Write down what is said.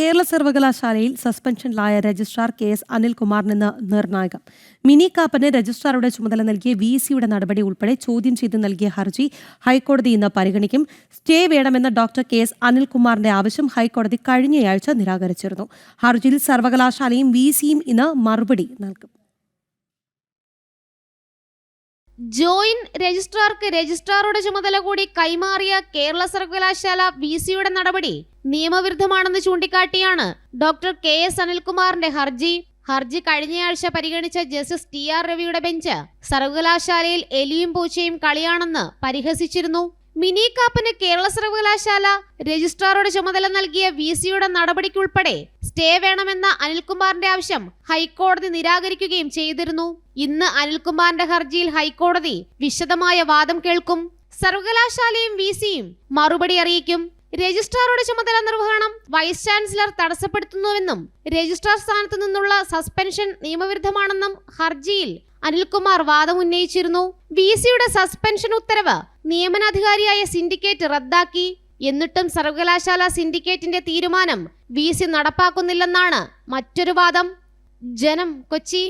കേരള സർവകലാശാലയിൽ സസ്പെൻഷനിലായ registrar K S അനിൽകുമാറിന് നിർണായകം. മിനി കാപ്പന് രജിസ്ട്രാറുടെ ചുമതല നൽകിയ വി സിയുടെ നടപടി ഉൾപ്പെടെ ചോദ്യം ചെയ്ത് നൽകിയ ഹർജി ഹൈക്കോടതി ഇന്ന് പരിഗണിക്കും. സ്റ്റേ വേണമെന്ന ഡോക്ടർ കെ എസ് അനിൽകുമാറിന്റെ ആവശ്യം ഹൈക്കോടതി കഴിഞ്ഞയാഴ്ച നിരാകരിച്ചിരുന്നു. ഹർജിയിൽ സർവകലാശാലയും വി സിയും ഇന്ന് മറുപടി നൽകും. ജോയിന്റ് രജിസ്ട്രാർക്ക് രജിസ്ട്രാറുടെ ചുമതല കൂടി കൈമാറിയ കേരള സർവകലാശാല വി സിയുടെ നടപടി നിയമവിരുദ്ധമാണെന്ന് ചൂണ്ടിക്കാട്ടിയാണ് ഡോക്ടർ കെ എസ് അനിൽകുമാറിന്റെ ഹർജി. ഹർജി കഴിഞ്ഞയാഴ്ച പരിഗണിച്ച ജസ്റ്റിസ് ടി ആർ രവിയുടെ ബെഞ്ച് സർവകലാശാലയിൽ എലിയും പൂച്ചയും കളിയാണെന്ന് പരിഹസിച്ചിരുന്നു. മിനി കാപ്പന് കേരള സർവകലാശാല രജിസ്ട്രാറുടെ ചുമതല നൽകിയ വി സിയുടെ നടപടിക്കുൾപ്പെടെ സ്റ്റേ വേണമെന്ന അനിൽകുമാറിന്റെ ആവശ്യം ഹൈക്കോടതി നിരാകരിക്കുകയും ചെയ്തിരുന്നു. ഇന്ന് അനിൽകുമാറിന്റെ ഹർജിയിൽ ഹൈക്കോടതി വിശദമായ വാദം കേൾക്കും. സർവകലാശാലയും വി സിയും മറുപടി അറിയിക്കും. രജിസ്ട്രാറുടെ ചുമതല നിർവഹണം വൈസ് ചാൻസലർ തടസ്സപ്പെടുത്തുന്നുവെന്നും രജിസ്ട്രാർ സ്ഥാനത്തു നിന്നുള്ള സസ്പെൻഷൻ നിയമവിരുദ്ധമാണെന്നും ഹർജിയിൽ അനിൽകുമാർ വാദമുന്നയിച്ചിരുന്നു വി സിയുടെ സസ്പെൻഷൻ ഉത്തരവ് നിയമനാധികാരിയായ സിൻഡിക്കേറ്റ് റദ്ദാക്കി. എന്നിട്ടും സർവകലാശാല സിൻഡിക്കേറ്റിന്റെ തീരുമാനം വി സി നടപ്പാക്കുന്നില്ലെന്നാണ് മറ്റൊരു വാദം. ജനം കൊച്ചി.